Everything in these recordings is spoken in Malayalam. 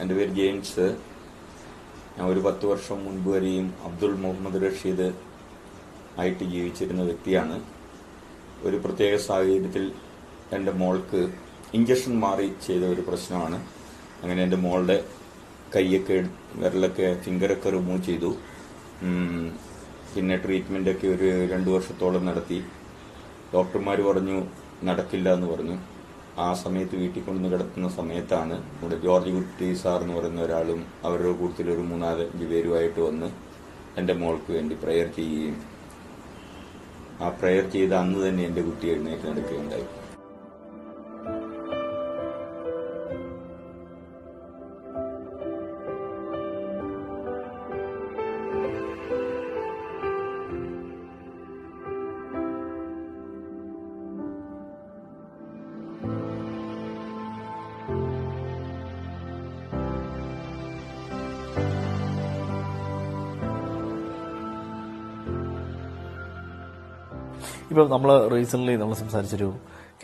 എന്റെ പേര് ജെയിംസ്. ഞാൻ ഒരു പത്ത് വർഷം മുൻപ് വരെയും അബ്ദുൾ മുഹമ്മദ് റഷീദ് ആയിട്ട് ജീവിച്ചിരുന്ന വ്യക്തിയാണ്. ഒരു പ്രത്യേക സാഹചര്യത്തിൽ എന്റെ മോൾക്ക് ഇഞ്ചക്ഷൻ മാറി ചെയ്ത ഒരു പ്രശ്നമാണ്. അങ്ങനെ എന്റെ മോളുടെ കൈയൊക്കെ വിരലൊക്കെ ഫിംഗറൊക്കെ റിമൂവ് ചെയ്തു. പിന്നെ ട്രീറ്റ്മെന്റൊക്കെ ഒരു രണ്ട് വർഷത്തോളം നടത്തി. ഡോക്ടർമാർ പറഞ്ഞു നടക്കില്ല എന്ന് പറഞ്ഞു. ആ സമയത്ത് വീട്ടിൽ കൊണ്ടുവന്ന് കിടത്തുന്ന സമയത്താണ് നമ്മുടെ ജോർജ് കുട്ടി സാർ എന്ന് പറയുന്ന ഒരാളും അവരുടെ കൂട്ടത്തിൽ ഒരു മൂന്നാലഞ്ച് പേരുമായിട്ട് വന്ന് എന്റെ മോൾക്ക് വേണ്ടി പ്രെയർ ചെയ്യുകയും ആ പ്രയർ ചെയ്ത അന്ന് തന്നെ എന്റെ കുട്ടി എഴുന്നേറ്റ് നടക്കുകയുണ്ടായി. ഇപ്പോൾ നമ്മൾ റീസെന്റ്ലി നമ്മൾ സംസാരിച്ചൊരു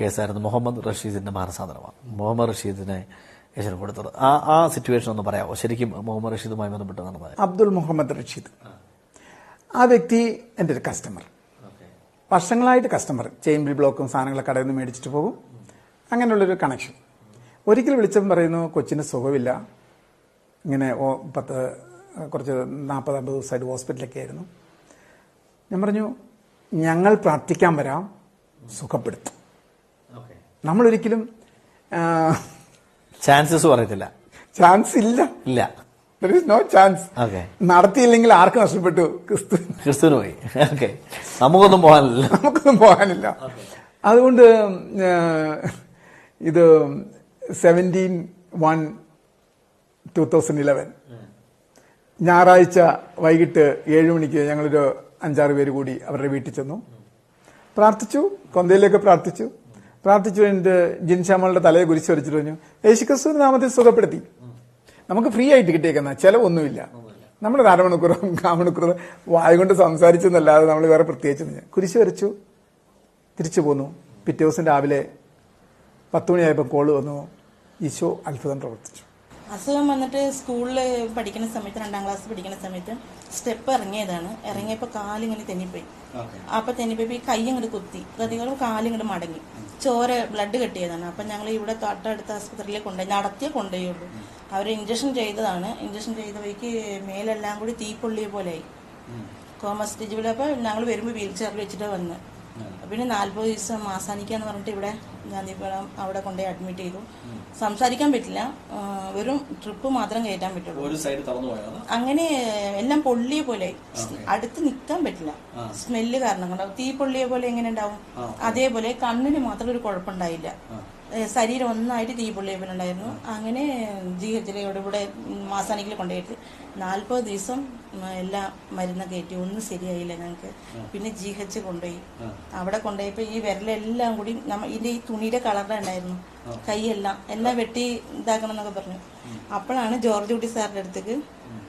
കേസായിരുന്നു മുഹമ്മദ് റഷീദിന്റെ മാനസാന്തരമാണ്. മുഹമ്മദ് റഷീദിനെ യേശുവിന് കൊടുത്തത് ആ ആ സിറ്റുവേഷൻ ഒന്ന് പറയാമോ? ശരിക്കും മുഹമ്മദ് റഷീദുമായി ബന്ധപ്പെട്ട് നടന്നത് അബ്ദുൽ മുഹമ്മദ് റഷീദ്. ആ വ്യക്തി എന്റെ ഒരു കസ്റ്റമർ വർഷങ്ങളായിട്ട് കസ്റ്റമർ ചെയിൻ ബ്ലോക്കും സാധനങ്ങളൊക്കെ കടയിൽ നിന്ന് മേടിച്ചിട്ട് പോകും. അങ്ങനെയുള്ളൊരു കണക്ഷൻ ഒരിക്കൽ വിളിച്ചപ്പം പറയുന്നു കൊച്ചിന് സുഖമില്ല. ഇങ്ങനെ ഓ- പത്ത് കുറച്ച് നാൽപ്പത് അമ്പത് ദിവസമായിട്ട് ഹോസ്പിറ്റലൊക്കെ ആയിരുന്നു. ഞാൻ പറഞ്ഞു ഞങ്ങൾ പ്രാർത്ഥിക്കാൻ വരാം. സുഖപ്പെടുത്തും. നമ്മൾ ഒരിക്കലും ചാൻസസ് പറയത്തില്ല. ചാൻസ് ഇല്ല. ഇല്ല. No chance okay. നടത്തിയില്ലെങ്കിൽ ആർക്കും നഷ്ടപ്പെട്ടു? ക്രിസ്തു. ക്രിസ്തുവിന് പോയി. ഓക്കെ. നമുക്കൊന്നും പോകാനില്ല. നമുക്കൊന്നും പോകാനില്ല. അതുകൊണ്ട് ഇത് seventeen one two thousand eleven ഞായറാഴ്ച വൈകിട്ട് ഏഴ് മണിക്ക് ഞങ്ങളൊരു അഞ്ചാറ് പേര് കൂടി അവരുടെ വീട്ടിൽ ചെന്നു. പ്രാർത്ഥിച്ചു കൊന്തയിലേക്ക് പ്രാർത്ഥിച്ചു. പ്രാർത്ഥിച്ചു കഴിഞ്ഞിട്ട് ജിൻശാമളുടെ തലയെ കുരിശ് വരച്ചിട്ട് പറഞ്ഞു യേശുക്രിസ്തു നാമത്തിൽ സുഖപ്പെടുത്തി. നമുക്ക് ഫ്രീ ആയിട്ട് കിട്ടിയേക്കുന്ന ചിലവൊന്നുമില്ല. നമ്മുടെ അരമണിക്കൂർ കാമണിക്കൂറും വായ കൊണ്ട് സംസാരിച്ചെന്നല്ലാതെ നമ്മൾ വേറെ പ്രത്യേകിച്ച് കുരിശ് വരച്ചു. തിരിച്ചു പോന്നു. പിറ്റേ ദിവസം രാവിലെ പത്ത് മണിയായപ്പോൾ കോൾ വന്നു. ഈശോ അത്ഭുതം പ്രവർത്തിച്ചു. അസുഖം വന്നിട്ട് സ്കൂളിൽ പഠിക്കുന്ന സമയത്ത് രണ്ടാം ക്ലാസ് പഠിക്കുന്ന സമയത്ത് സ്റ്റെപ്പ് ഇറങ്ങിയതാണ്. ഇറങ്ങിയപ്പോൾ കാലിങ്ങനെ തെന്നിപ്പോയി. അപ്പൊ തെന്നിപ്പോയി. കൈ ഇങ്ങോട്ട് കുത്തി. പ്രതികളും കാലിങ്ങോട്ട് മടങ്ങി. ചോര ബ്ലഡ് കെട്ടിയതാണ്. അപ്പൊ ഞങ്ങൾ ഇവിടെ തൊട്ടടുത്ത ആസ്പത്രിയിൽ കൊണ്ടുപോയി. നടത്തിയേ കൊണ്ടുപോയുള്ളൂ. അവർ ഇഞ്ചക്ഷൻ ചെയ്തതാണ്. ഇഞ്ചക്ഷൻ ചെയ്ത വഴിക്ക് മേലെല്ലാം കൂടി തീപ്പൊള്ളിയ പോലെയായി കോമ സ്റ്റേജിൽ അപ്പോൾ ഞങ്ങൾ വരുമ്പോൾ വീൽ ചെയറിൽ വെച്ചിട്ട് വന്ന്. പിന്നെ നാല്പത് ദിവസം മാസാനിക്കാന്ന് പറഞ്ഞിട്ട് ഇവിടെ ഗാന്ധിപുരം അവിടെ കൊണ്ടുപോയി അഡ്മിറ്റ് ചെയ്തു. സംസാരിക്കാൻ പറ്റില്ല. വെറും ട്രിപ്പ് മാത്രം കയറ്റാൻ പറ്റുള്ളൂ. അങ്ങനെ എല്ലാം പൊള്ളിയ പോലെ. അടുത്ത് നിൽക്കാൻ പറ്റില്ല. സ്മെല്ല് കാരണം കൊണ്ട് തീ പൊള്ളിയ പോലെ എങ്ങനെ ഉണ്ടാവും? അതേപോലെ കണ്ണിന് മാത്രം ഒരു കുഴപ്പമുണ്ടായില്ല. ശരീരം ഒന്നായിട്ട് തീ പൊള്ളിയ പോലെ ഉണ്ടായിരുന്നു. അങ്ങനെ ജീവിതത്തിലൂടെ ഇവിടെ മാസാനിക്കിൽ കൊണ്ടുപോയിട്ട് നാൽപ്പത് ദിവസം എല്ലാ മരുന്നൊക്കെ കയറ്റി ഒന്നും ശരിയായില്ല ഞങ്ങൾക്ക് പിന്നെ ജി എച്ച് കൊണ്ടുപോയി. അവിടെ കൊണ്ടുപോയപ്പോ ഈ വിരലെല്ലാം കൂടി നമ്മ ഇതിന്റെ ഈ തുണിയുടെ കളറിലെ ഉണ്ടായിരുന്നു കൈയെല്ലാം എല്ലാം വെട്ടി ഇതാക്കണം എന്നൊക്കെ പറഞ്ഞു. അപ്പോഴാണ് ജോർജ് കുട്ടി സാറിന്റെ അടുത്തേക്ക്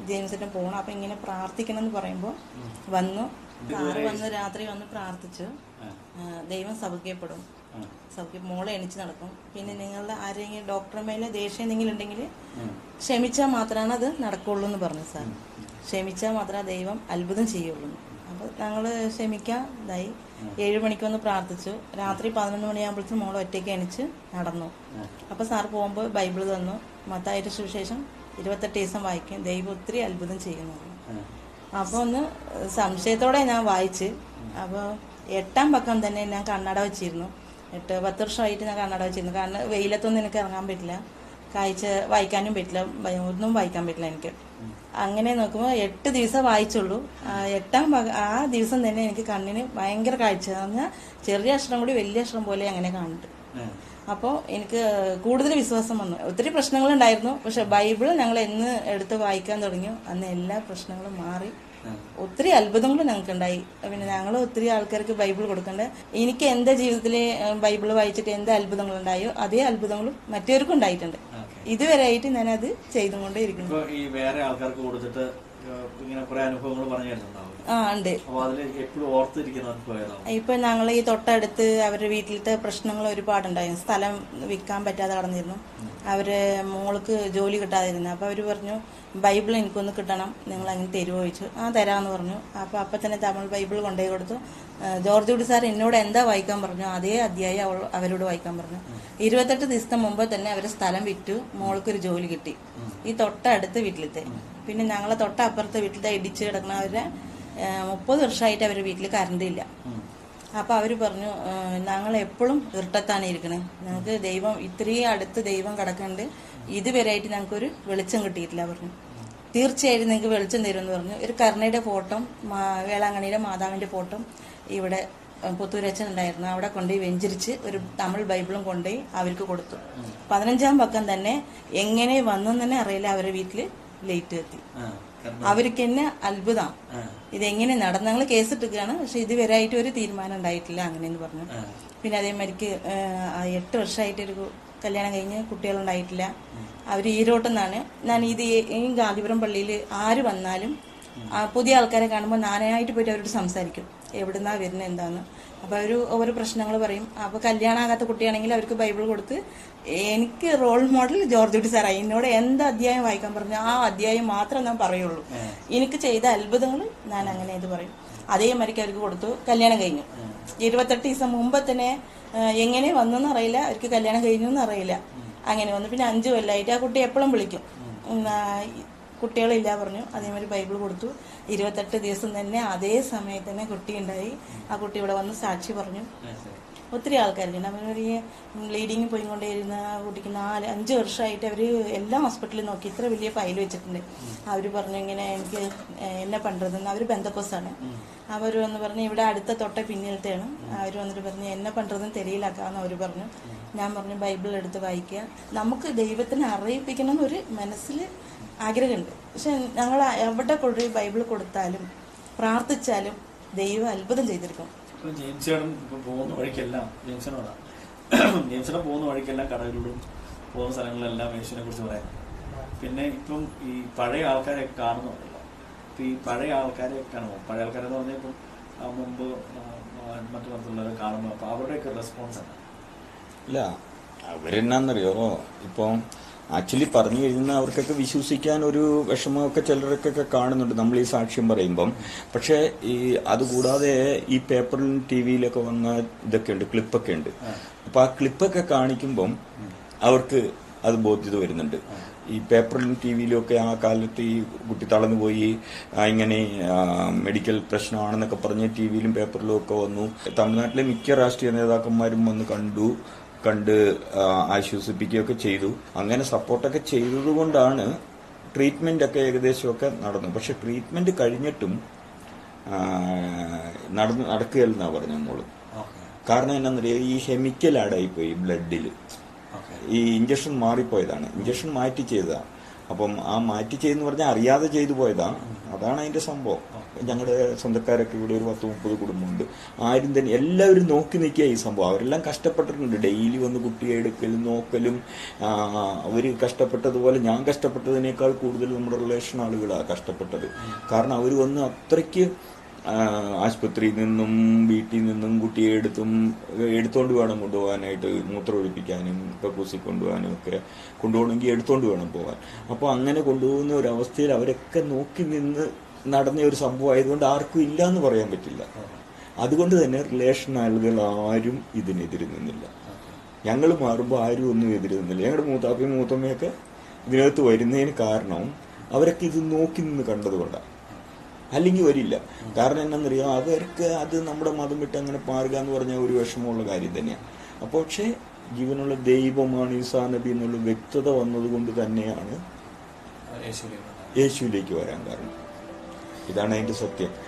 ജെയിംസിന്റെ പോണം അപ്പൊ ഇങ്ങനെ പ്രാർത്ഥിക്കണം എന്ന് പറയുമ്പോൾ വന്നു. സാറ് വന്ന് രാത്രി വന്ന് പ്രാർത്ഥിച്ചു. ദൈവം സൗഖ്യപ്പെടും. സൗഖ്യം മോളെ എണിച്ച് നടക്കും. പിന്നെ നിങ്ങളുടെ ആരെങ്കിലും ഡോക്ടർമേലെ ദേഷ്യം എന്തെങ്കിലും ഉണ്ടെങ്കിൽ ക്ഷമിച്ചാൽ മാത്രമാണ് അത് നടക്കുള്ളൂ എന്ന് പറഞ്ഞു സാർ. ക്ഷമിച്ചാൽ മാത്രമേ ദൈവം അത്ഭുതം ചെയ്യുള്ളൂ. അപ്പോൾ ഞങ്ങൾ ക്ഷമിക്കാൻ ഇതായി. ഏഴ് മണിക്കൊന്ന് പ്രാർത്ഥിച്ചു. രാത്രി പതിനൊന്ന് മണിയാകുമ്പോഴത്തേക്കും മോൾ ഒറ്റയ്ക്ക് എണിച്ച് നടന്നു. അപ്പോൾ സാർ പോകുമ്പോൾ ബൈബിൾ തന്നു. മത്തായിട്ട് സുവിശേഷം ഇരുപത്തെട്ട് ദിവസം വായിക്കും. ദൈവം ഒത്തിരി അത്ഭുതം ചെയ്യുന്നു അപ്പോൾ ഒന്ന് സംശയത്തോടെ ഞാൻ വായിച്ച്. അപ്പോൾ എട്ടാം പക്കം തന്നെ ഞാൻ കണ്ണട വെച്ചിരുന്നു. എട്ട് പത്ത് വർഷമായിട്ട് ഞാൻ കണ്ണട വെച്ചിരുന്നു. കാരണം വെയിലത്തൊന്നും എനിക്ക് ഇറങ്ങാൻ പറ്റില്ല. കാഴ്ച വായിക്കാനും പറ്റില്ല. ഒന്നും വായിക്കാൻ പറ്റില്ല എനിക്ക്. അങ്ങനെ നോക്കുമ്പോൾ എട്ട് ദിവസം വായിച്ചുള്ളൂ. എട്ടാം ആ ദിവസം തന്നെ എനിക്ക് കണ്ണിന് ഭയങ്കര കാഴ്ച. പറഞ്ഞാൽ ചെറിയ അക്ഷരം കൂടി വലിയ അക്ഷരം പോലെ അങ്ങനെ കാണുന്നുണ്ട്. അപ്പോൾ എനിക്ക് കൂടുതൽ വിശ്വാസം വന്നു. ഒത്തിരി പ്രശ്നങ്ങളുണ്ടായിരുന്നു പക്ഷെ ബൈബിൾ ഞങ്ങൾ എന്ന് എടുത്ത് വായിക്കാൻ തുടങ്ങി. അന്ന് എല്ലാ പ്രശ്നങ്ങളും മാറി. ഒത്തിരി അത്ഭുതങ്ങൾ ഞങ്ങൾക്ക് ഉണ്ടായി പിന്നെ ഞങ്ങൾ ഒത്തിരി ആൾക്കാർക്ക് ബൈബിൾ കൊടുക്കണ്ടേ. എനിക്ക് എന്റെ ജീവിതത്തിൽ ബൈബിൾ വായിച്ചിട്ട് എന്ത് അത്ഭുതങ്ങൾ ഉണ്ടായോ അതേ അത്ഭുതങ്ങളും മറ്റവർക്കും ഉണ്ടായിട്ടുണ്ട്. ഇതുവരെ ഞാൻ അത് ചെയ്തുകൊണ്ടേ ഇരിക്കുന്നു ഈ വേറെ ആൾക്കാർക്ക് കൊടുത്തിട്ട് ഇങ്ങനെ കുറെ അനുഭവങ്ങൾ പറഞ്ഞു ആ ഉണ്ട്. ഇപ്പൊ ഞങ്ങൾ ഈ തൊട്ടടുത്ത് അവരുടെ വീട്ടിലത്തെ പ്രശ്നങ്ങൾ ഒരുപാടുണ്ടായിരുന്നു സ്ഥലം വിൽക്കാൻ പറ്റാതെ കടന്നിരുന്നു. അവർ മോൾക്ക് ജോലി കിട്ടാതിരുന്നു. അപ്പോൾ അവർ പറഞ്ഞു ബൈബിൾ എനിക്കൊന്ന് കിട്ടണം. നിങ്ങൾ അങ്ങനെ തരുമോ ആ തരാമെന്ന് പറഞ്ഞു. അപ്പോൾ അപ്പം തന്നെ തമിഴ് ബൈബിൾ കൊണ്ടുപോയി കൊടുത്തു. ജോർജ് കുട്ടി സാർ എന്നോട് എന്താ വായിക്കാൻ പറഞ്ഞു? അതേ അധ്യായം അവൾ അവരോട് വായിക്കാൻ പറഞ്ഞു. ഇരുപത്തെട്ട് ദിവസത്തെ മുമ്പ് തന്നെ അവർ സ്ഥലം വിറ്റു. മോൾക്കൊരു ജോലി കിട്ടി. ഈ തൊട്ടടുത്ത വീട്ടിലത്തെ. പിന്നെ ഞങ്ങളെ തൊട്ടപ്പുറത്തെ വീട്ടിലത്തെ ഇടിച്ച് കിടക്കുന്നവരെ മുപ്പത് വർഷമായിട്ട് അവരുടെ വീട്ടിൽ കറണ്ട് ഇല്ല. അപ്പൊ അവർ പറഞ്ഞു ഞങ്ങൾ എപ്പോഴും ഇരുട്ടത്താണ് ഇരിക്കണേ. ഞങ്ങൾക്ക് ദൈവം ഇത്രയും അടുത്ത് ദൈവം കിടക്കുന്നുണ്ട് ഇതുവരെയായിട്ട് ഞങ്ങൾക്കൊരു വെളിച്ചം കിട്ടിയിട്ടില്ല പറഞ്ഞു. തീർച്ചയായിട്ടും നിങ്ങൾക്ക് വെളിച്ചം തരുമെന്ന് പറഞ്ഞു. ഒരു കരുണയുടെ ഫോട്ടോ വേളാങ്കണ്ണിയുടെ മാതാവിന്റെ ഫോട്ടോ ഇവിടെ പുത്തൂരച്ചൻ ഉണ്ടായിരുന്നു. അവിടെ കൊണ്ടുപോയി വെഞ്ചരിച്ച് ഒരു തമിഴ് ബൈബിളും കൊണ്ടുപോയി അവർക്ക് കൊടുത്തു. പതിനഞ്ചാം പക്കം തന്നെ എങ്ങനെ വന്നെന്ന് തന്നെ അറിയില്ല അവരുടെ വീട്ടിൽ ലേറ്റ് എത്തി അവർക്ക് തന്നെ അത്ഭുതം. ഇതെങ്ങനെ നടന്ന ഞങ്ങൾ കേസിട്ടിരിക്കുകയാണ്. പക്ഷെ ഇതുവരെയായിട്ട് ഒരു തീരുമാനം ഉണ്ടായിട്ടില്ല അങ്ങനെയെന്ന് പറഞ്ഞു. പിന്നെ അതേമാതിരിക്ക് എട്ട് വർഷമായിട്ട് ഒരു കല്യാണം കഴിഞ്ഞ് കുട്ടികളുണ്ടായിട്ടില്ല. അവർ ഈരോട്ടെന്നാണ്. ഞാൻ ഇത് ഈ ഗാന്ധിപുരം പള്ളിയിൽ ആര് വന്നാലും പുതിയ ആൾക്കാരെ കാണുമ്പോൾ നാനായിട്ട് പോയിട്ട് അവരോട് സംസാരിക്കും. എവിടുന്നാ വരുന്നത് എന്താന്ന്. അപ്പോൾ അവർ ഓരോ പ്രശ്നങ്ങൾ പറയും. അപ്പൊ കല്യാണമാകാത്ത കുട്ടിയാണെങ്കിൽ അവർക്ക് ബൈബിൾ കൊടുത്ത് എനിക്ക് റോൾ മോഡൽ ജോർജ് കുട്ടി സാറായി എന്നോട് എന്ത് അധ്യായം വായിക്കാൻ പറഞ്ഞു ആ അധ്യായം മാത്രം ഞാൻ പറയുള്ളൂ. എനിക്ക് ചെയ്ത അത്ഭുതങ്ങൾ ഞാൻ അങ്ങനെ ഇത് പറയും. അതേ മരിക്ക് അവർക്ക് കൊടുത്തു കല്യാണം കഴിഞ്ഞു. ഇരുപത്തെട്ട് ദിവസം മുമ്പ് തന്നെ എങ്ങനെ വന്നെന്ന് അറിയില്ല. അവർക്ക് കല്യാണം കഴിഞ്ഞു എന്ന് അറിയില്ല. അങ്ങനെ വന്നു. പിന്നെ അഞ്ചു കൊല്ലമായിട്ട് ആ കുട്ടി എപ്പോഴും വിളിക്കും. കുട്ടികളില്ല പറഞ്ഞു. അതേമാതിരി ബൈബിൾ കൊടുത്തു. ഇരുപത്തെട്ട് ദിവസം തന്നെ അതേ സമയത്ത് തന്നെ കുട്ടി ഉണ്ടായി ആ കുട്ടി ഇവിടെ വന്ന് സാക്ഷി പറഞ്ഞു. ഒത്തിരി ആൾക്കാരുണ്ട്. അവർ ബ്ലീഡിങ് പോയിക്കൊണ്ടേയിരുന്ന ആ കുട്ടിക്ക് നാല് അഞ്ച് വർഷമായിട്ട് അവർ എല്ലാ ഹോസ്പിറ്റലിൽ നോക്കി. ഇത്ര വലിയ ഫയൽ വെച്ചിട്ടുണ്ട്. അവർ പറഞ്ഞു ഇങ്ങനെ എനിക്ക് എന്നെ പണ്ടതെന്ന്. അവർ ബന്ധക്കോസാണ്. അവർ വന്ന് പറഞ്ഞ് ഇവിടെ അടുത്ത തൊട്ട പിന്നിലത്തെയാണ്. അവർ വന്നിട്ട് പറഞ്ഞു എന്നെ പണ്ടതെന്ന് തെരയിലാക്കാന്ന് അവർ പറഞ്ഞു. ഞാൻ പറഞ്ഞു ബൈബിൾ എടുത്ത് വായിക്കുക. നമുക്ക് ദൈവത്തിനെ അറിയിപ്പിക്കണം എന്നൊരു മനസ്സിൽ ആഗ്രഹമുണ്ട്. പക്ഷെ ഞങ്ങൾ എവിടെ കൊണ്ടുപോയി ബൈബിൾ കൊടുത്താലും പ്രാർത്ഥിച്ചാലും ദൈവം അത്ഭുതം ചെയ്തിരിക്കും. ഇപ്പൊ ജെയിംസ് ചേട്ടൻ ഇപ്പൊ പോകുന്ന വഴിക്കെല്ലാം ജെയിംസനോടാ ജെയിംസിനെ പോകുന്ന വഴിക്കെല്ലാം കടകളിലും പോകുന്ന സ്ഥലങ്ങളിലെല്ലാം യേശുവിനെ കുറിച്ച് പറയാം. പിന്നെ ഇപ്പം ഈ പഴയ ആൾക്കാരെ കാണുന്നുണ്ടല്ലോ ഇപ്പൊ ഈ പഴയ ആൾക്കാരെ കാണുമ്പോൾ പഴയ ആൾക്കാരെന്ന് പറഞ്ഞാൽ ഇപ്പം ആ, മുമ്പ് മറ്റു മറ്റുള്ളവരെ കാണുമ്പോൾ അപ്പൊ അവരുടെയൊക്കെ റെസ്പോൺസ് ആണ് ഇല്ല അവരെന്നാന്നറിയോ? ഇപ്പം ആക്ച്വലി പറഞ്ഞു കഴിഞ്ഞാൽ അവർക്കൊക്കെ വിശ്വസിക്കാൻ ഒരു വിഷമമൊക്കെ ചിലർക്കൊക്കെ കാണുന്നുണ്ട്. നമ്മൾ ഈ സാക്ഷ്യം പറയുമ്പം. പക്ഷേ ഈ അതുകൂടാതെ ഈ പേപ്പറിലും ടി വിയിലൊക്കെ വന്ന ഇതൊക്കെ ഉണ്ട് ക്ലിപ്പൊക്കെ ഉണ്ട്. അപ്പൊ ആ ക്ലിപ്പൊക്കെ കാണിക്കുമ്പം അവർക്ക് അത് ബോധ്യത വരുന്നുണ്ട്. ഈ പേപ്പറിലും ടി വിയിലും ഒക്കെ ആ കാലത്ത് ഈ കുട്ടി തളർന്നു പോയി ഇങ്ങനെ മെഡിക്കൽ പ്രശ്നമാണെന്നൊക്കെ പറഞ്ഞ് ടി വിയിലും പേപ്പറിലും ഒക്കെ വന്നു. തമിഴ്നാട്ടിലെ മിക്ക രാഷ്ട്രീയ നേതാക്കന്മാരും വന്ന് കണ്ടു. കണ്ട് ആശ്വസിപ്പിക്കുകയൊക്കെ ചെയ്തു. അങ്ങനെ സപ്പോർട്ടൊക്കെ ചെയ്തതുകൊണ്ടാണ് ട്രീറ്റ്മെന്റ് ഒക്കെ ഏകദേശമൊക്കെ നടന്നു പക്ഷെ ട്രീറ്റ്മെന്റ് കഴിഞ്ഞിട്ടും നടന്ന് നടക്കുകയല്ലെന്നാണ് പറഞ്ഞു മോൾ. കാരണം എന്നാന്നറിയോ ഈ കെമിക്കൽ ആഡായിപ്പോയി ബ്ലഡിൽ ഈ ഇഞ്ചക്ഷൻ മാറിപ്പോയതാണ്. ഇഞ്ചക്ഷൻ മാറ്റി ചെയ്തതാണ് അപ്പം ആ മാറ്റി ചെയ്തെന്ന് പറഞ്ഞാൽ അറിയാതെ ചെയ്തു പോയതാണ് അതാണ് അതിന്റെ സംഭവം. ഞങ്ങളുടെ സ്വന്തക്കാരൊക്കെ ഇവിടെ ഒരു പത്ത് മുപ്പത് കുടുംബമുണ്ട്. ആരും തന്നെ എല്ലാവരും നോക്കി നിൽക്കുക ഈ സംഭവം. അവരെല്ലാം കഷ്ടപ്പെട്ടിട്ടുണ്ട്. ഡെയിലി വന്ന് കുട്ടിയെ എടുക്കലും നോക്കലും. അവർ കഷ്ടപ്പെട്ടതുപോലെ ഞാൻ കഷ്ടപ്പെട്ടതിനേക്കാൾ കൂടുതൽ നമ്മുടെ റിലേഷൻ ആളുകളാണ് കഷ്ടപ്പെട്ടത്. കാരണം അവർ വന്ന് അത്രയ്ക്ക് ആശുപത്രിയിൽ നിന്നും വീട്ടിൽ നിന്നും കുട്ടിയെ എടുത്തും എടുത്തോണ്ട് വേണം കൊണ്ടുപോകാനായിട്ട് മൂത്രം ഒഴിപ്പിക്കാനും കക്കൂസി കൊണ്ടുപോകാനും ഒക്കെ കൊണ്ടുപോകണമെങ്കിൽ എടുത്തോണ്ട് വേണം പോകാൻ. അപ്പോൾ അങ്ങനെ കൊണ്ടുപോകുന്ന ഒരു അവസ്ഥയിൽ അവരൊക്കെ നോക്കി നിന്ന് നടന്ന ഒരു സംഭവം ആയതുകൊണ്ട് ആർക്കും ഇല്ല എന്ന് പറയാൻ പറ്റില്ല. അതുകൊണ്ട് തന്നെ റിലേഷൻ ആളുകൾ ആരും ഇതിനെതിരെ നിന്നില്ല. ഞങ്ങൾ മാറുമ്പോൾ ആരും ഒന്നും എതിരെ നിന്നില്ല. ഞങ്ങളുടെ മൂത്താപ്പയും മൂത്തമ്മയൊക്കെ ഇതിനകത്ത് വരുന്നതിന് കാരണം അവരൊക്കെ ഇത് നോക്കി നിന്ന് കണ്ടതുകൊണ്ടാണ് അല്ലെങ്കിൽ വരില്ല. കാരണം എന്താണെന്നറിയാം? അവർക്ക് അത് നമ്മുടെ മതം വിട്ട് അങ്ങനെ പാറുക എന്ന് പറഞ്ഞാൽ ഒരു വിഷമമുള്ള കാര്യം തന്നെയാണ്. അപ്പോൾ പക്ഷേ ജീവനുള്ള ദൈവമാണ് ഈസാ നബി എന്നുള്ള വ്യക്തത വന്നതുകൊണ്ട് തന്നെയാണ് യേശുവിലേക്ക് വരാൻ കാരണം. ഇതാണ് അതിന്റെ സത്യം.